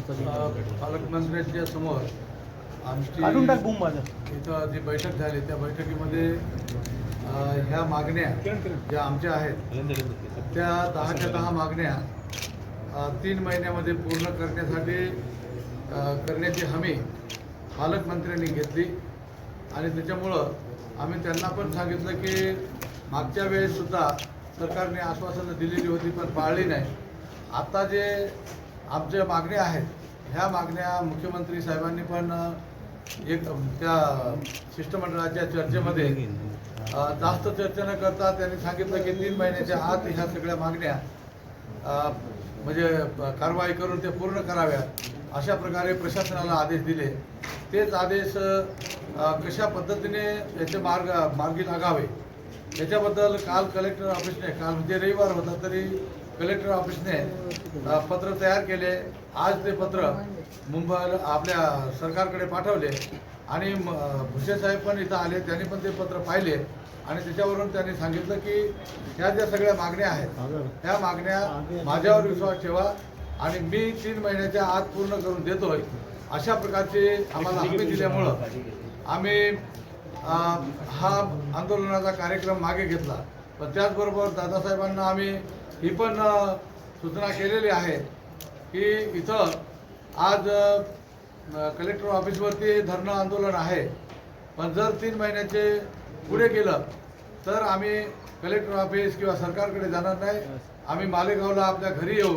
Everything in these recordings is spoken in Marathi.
पालकमंत्र्यांच्या समोर आमची इथं जी बैठक झाली त्या बैठकीमध्ये ह्या मागण्या ज्या आमच्या आहेत त्या दहाच्या दहा मागण्या तीन महिन्यामध्ये पूर्ण करण्यासाठी करण्याची हमी पालकमंत्र्यांनी घेतली. आणि त्याच्यामुळं आम्ही त्यांना पण सांगितलं की मागच्या वेळेससुद्धा सरकारने आश्वासनं दिलेली होती पण पाळली नाही. आता जे आमच्या मागण्या आहेत ह्या मागण्या मुख्यमंत्री साहेबांनी पण एक त्या शिष्टमंडळाच्या चर्चेमध्ये जास्त चर्चा न करता त्यांनी सांगितलं की तीन महिन्याच्या आत ह्या सगळ्या मागण्या म्हणजे कारवाई करून ते पूर्ण कराव्यात अशा प्रकारे प्रशासनाला आदेश दिले. तेच आदेश कशा पद्धतीने याचे मार्ग मार्गी लागावे याच्याबद्दल काल कलेक्टर ऑफिसने काल म्हणजे रविवार होता तरी कलेक्टर ऑफिसने पत्र तयार केले. आज ते पत्र मुंबईला आपल्या सरकारकडे पाठवले. आणि म- भुसे साहेब पण इथं आले त्यांनी पण ते पत्र पाहिले. आणि त्याच्यावरून त्यांनी सांगितलं की ह्या ज्या सगळ्या मागण्या आहेत त्या मागण्या माझ्यावर विश्वास ठेवा आणि मी तीन महिन्याच्या आत पूर्ण करून देतोय. अशा प्रकारची आम्हाला हमी दिल्यामुळं आम्ही हा आंदोलनाचा कार्यक्रम मागे घेतला. पण त्याचबरोबर दादासाहेबांना आम्ही ही पण सूचना केलेली आहे की इथं आज कलेक्टर ऑफिसवरती धरणं आंदोलन आहे. पण जर तीन महिन्याचे पुढे गेलं तर आम्ही कलेक्टर ऑफिस किंवा सरकारकडे जाणार नाही. आम्ही मालेगावला आपल्या घरी येऊ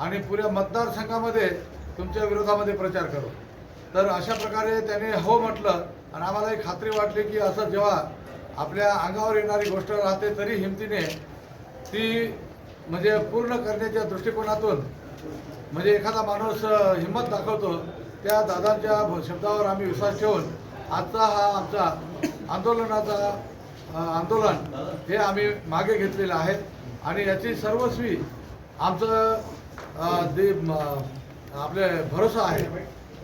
आणि पुऱ्या मतदारसंघामध्ये तुमच्या विरोधामध्ये प्रचार करू. तर अशा प्रकारे त्याने हो म्हटलं. आणि आम्हाला एक खात्री वाटली की असं जेव्हा आपल्या अंगावर येणारी गोष्ट राहते तरी हिमतीने ती म्हणजे पूर्ण करण्याच्या दृष्टिकोनातून म्हणजे एखादा माणूस हिंमत दाखवतो त्या दादांच्या शब्दावर आम्ही विश्वास ठेवून आजचा हा आमचा आंदोलनाचा आंदोलन हे आम्ही मागे घेतलेलं आहे. आणि याची सर्वस्वी आमचं अ, आपले भरोसा आहे.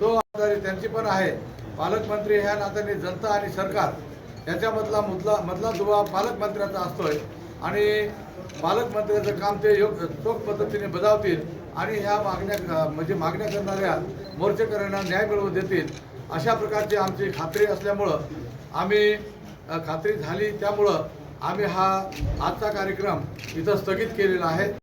तो जबाबदारी त्यांची पण आहे. पालकमंत्री ह्या नात्याने जनता आणि सरकार याच्यामधला मुदला मधला दुवा पालकमंत्र्याचा असतोय. आणि पालकमंत्र्याचं काम ते योग्य चोख पद्धतीने बजावतील आणि ह्या मागण्या म्हणजे मागण्या करणाऱ्या मोर्चेकऱ्यांना न्याय मिळवून देतील. अशा प्रकारची आमची खात्री असल्यामुळं आम्ही खात्री झाली. त्यामुळं आम्ही हा आजचा कार्यक्रम इथं स्थगित केलेला आहे.